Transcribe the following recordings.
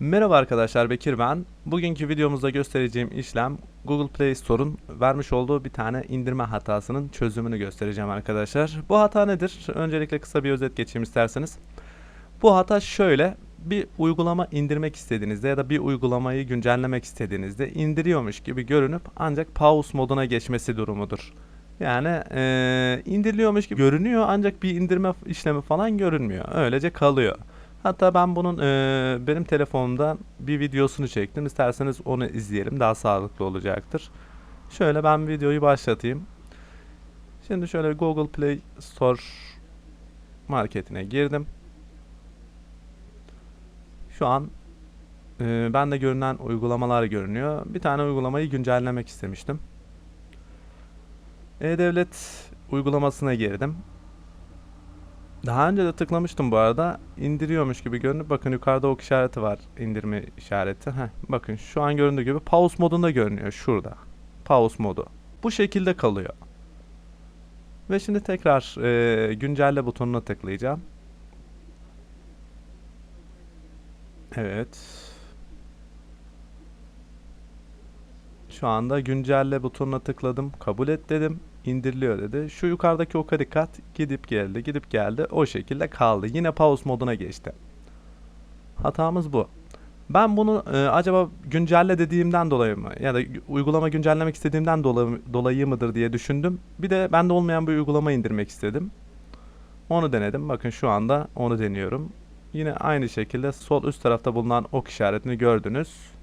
Merhaba arkadaşlar Bekir ben. Bugünkü videomuzda göstereceğim işlem Google Play Store'un vermiş olduğu bir tane indirme hatasının çözümünü göstereceğim arkadaşlar. Bu hata nedir? Öncelikle kısa bir özet geçeyim isterseniz. Bu hata şöyle bir uygulama indirmek istediğinizde ya da bir uygulamayı güncellemek istediğinizde indiriyormuş gibi görünüp ancak pause moduna geçmesi durumudur. Yani eee indiriliyormuş gibi görünüyor ancak bir indirme işlemi falan görünmüyor. Öylece kalıyor. Hatta ben bunun eee, benim telefonumdan bir videosunu çektim. İsterseniz onu izleyelim. Daha sağlıklı olacaktır. Şöyle ben videoyu başlatayım. Şimdi şöyle Google Play Store marketine girdim. Şu an eee bende görünen uygulamalar görünüyor. Bir tane uygulamayı güncellemek istemiştim. E-Devlet uygulamasına girdim. Daha önce de tıklamıştım bu arada. İndiriyormuş gibi görünüp bakın yukarıda ok işareti var. indirme işareti. Heh, bakın şu an göründüğü gibi pause modunda görünüyor şurada. Pause modu. Bu şekilde kalıyor. Ve şimdi tekrar e, güncelle butonuna tıklayacağım. Evet. Şu anda güncelle butonuna tıkladım. Kabul et dedim. İndiriliyor dedi. Şu yukarıdaki oka dikkat. Gidip geldi, gidip geldi. O şekilde kaldı. Yine pause moduna geçti. Hatamız bu. Ben bunu e, acaba güncelle dediğimden dolayı mı ya da uygulama güncellemek istediğimden dolayı, dolayı mıdır diye düşündüm. Bir de bende olmayan bir uygulama indirmek istedim. Onu denedim. Bakın şu anda onu deniyorum. Yine aynı şekilde sol üst tarafta bulunan ok işaretini gördünüz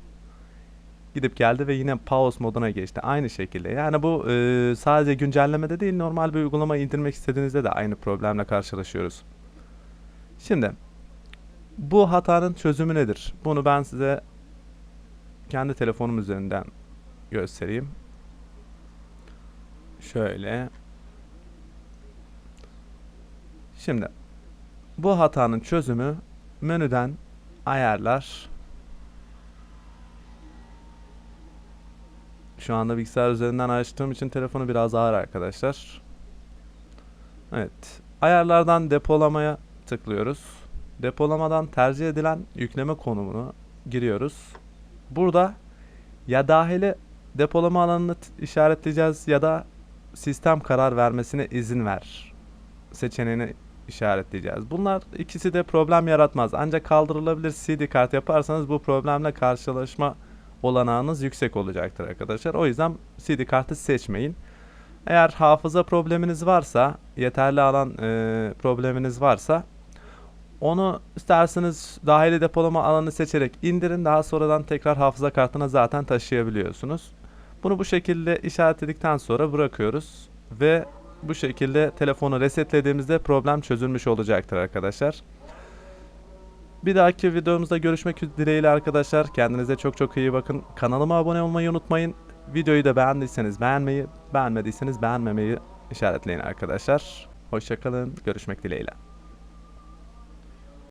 gidip geldi ve yine pause moduna geçti. Aynı şekilde. Yani bu e, sadece güncellemede değil normal bir uygulama indirmek istediğinizde de aynı problemle karşılaşıyoruz. Şimdi bu hatanın çözümü nedir? Bunu ben size kendi telefonum üzerinden göstereyim. Şöyle. Şimdi bu hatanın çözümü menüden ayarlar Şu anda bilgisayar üzerinden açtığım için telefonu biraz ağır arkadaşlar. Evet. Ayarlardan depolamaya tıklıyoruz. Depolamadan tercih edilen yükleme konumunu giriyoruz. Burada ya dahili depolama alanını işaretleyeceğiz ya da sistem karar vermesine izin ver seçeneğini işaretleyeceğiz. Bunlar ikisi de problem yaratmaz. Ancak kaldırılabilir CD kart yaparsanız bu problemle karşılaşma olanağınız yüksek olacaktır arkadaşlar. O yüzden CD kartı seçmeyin. Eğer hafıza probleminiz varsa, yeterli alan e, probleminiz varsa onu isterseniz dahili depolama alanı seçerek indirin. Daha sonradan tekrar hafıza kartına zaten taşıyabiliyorsunuz. Bunu bu şekilde işaretledikten sonra bırakıyoruz ve bu şekilde telefonu resetlediğimizde problem çözülmüş olacaktır arkadaşlar. Bir dahaki videomuzda görüşmek dileğiyle arkadaşlar. Kendinize çok çok iyi bakın. Kanalıma abone olmayı unutmayın. Videoyu da beğendiyseniz beğenmeyi, beğenmediyseniz beğenmemeyi işaretleyin arkadaşlar. Hoşçakalın. Görüşmek dileğiyle.